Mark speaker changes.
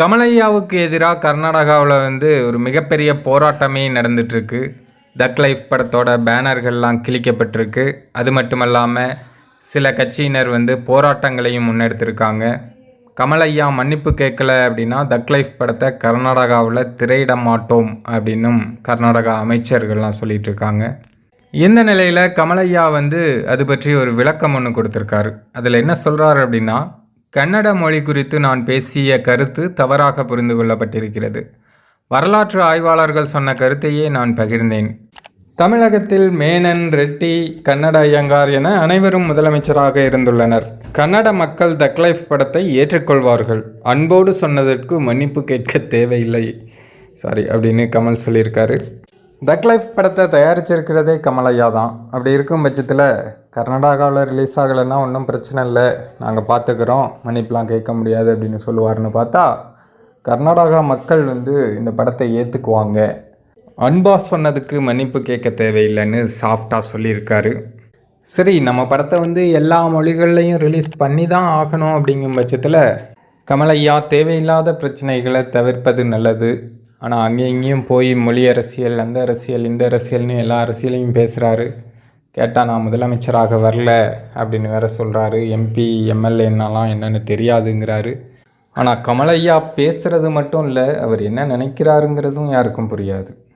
Speaker 1: கமலையாவுக்கு எதிராக கர்நாடகாவில் வந்து ஒரு மிகப்பெரிய போராட்டமே நடந்துட்டுருக்கு. தக் லைஃப் படத்தோட பேனர்கள்லாம் கிழிக்கப்பட்டிருக்கு. அது மட்டும் இல்லாமல் சில கட்சியினர் வந்து போராட்டங்களையும் முன்னெடுத்திருக்காங்க. கமலையா மன்னிப்பு கேட்கல அப்படின்னா தக் லைஃப் படத்தை கர்நாடகாவில் திரையிட மாட்டோம் அப்படின்னும் கர்நாடகா அமைச்சர்கள்லாம் சொல்லிட்டு இருக்காங்க இந்த நிலையில் கமலையா வந்து அது பற்றி ஒரு விளக்கம் ஒன்று கொடுத்துருக்காரு. அதில் என்ன சொல்கிறாரு அப்படின்னா கன்னட மொழி குறித்து நான் பேசிய கருத்து தவறாக புரிந்து கொள்ளப்பட்டிருக்கிறது. வரலாற்று ஆய்வாளர்கள் சொன்ன கருத்தையே நான் பகிர்ந்தேன். தமிழகத்தில் மேனன் ரெட்டி கன்னட ஐயங்கார் என அனைவரும் முதலமைச்சராக இருந்துள்ளனர். கன்னட மக்கள் தக் லைஃப் படத்தை ஏற்றுக்கொள்வார்கள். அன்போடு சொன்னதற்கு மன்னிப்பு கேட்க தேவையில்லை. சாரி அப்படின்னு கமல் சொல்லியிருக்காரு. தக் லைஃப் படத்தை தயாரிச்சிருக்கிறதே கமலையா தான். அப்படி இருக்கும் பட்சத்தில் கர்நாடகாவில் ரிலீஸ் ஆகலைன்னா ஒன்றும் பிரச்சனை இல்லை. நாங்கள் பார்த்துக்கிறோம் மன்னிப்புலாம் கேட்க முடியாது அப்படின்னு சொல்லுவாருன்னு பார்த்தா கர்நாடகா மக்கள் வந்து இந்த படத்தை ஏற்றுக்குவாங்க அன்பா சொன்னதுக்கு மன்னிப்பு கேட்க தேவையில்லைன்னு சாஃப்டாக சொல்லியிருக்காரு. சரி நம்ம படத்தை வந்து எல்லா மொழிகள்லையும் ரிலீஸ் பண்ணி தான் ஆகணும் அப்படிங்கும் பட்சத்தில் கமலையா தேவையில்லாத பிரச்சனைகளை தவிர்ப்பது நல்லது. ஆனால் அங்கேயும் இங்கேயும் போய் மொழி அரசியல் அந்த அரசியல் இந்த அரசியல்னு எல்லா அரசியலையும் பேசுகிறாரு கேட்டால் நான் முதலமைச்சராக வரல அப்படின்னு வேற சொல்கிறாரு எம்பி எம்எல்ஏன்னாலாம் என்னென்னு தெரியாதுங்கிறாரு. ஆனால் கமலையா பேசுகிறது மட்டும் இல்லை அவர் என்ன நினைக்கிறாருங்கிறதும் யாருக்கும் புரியாது.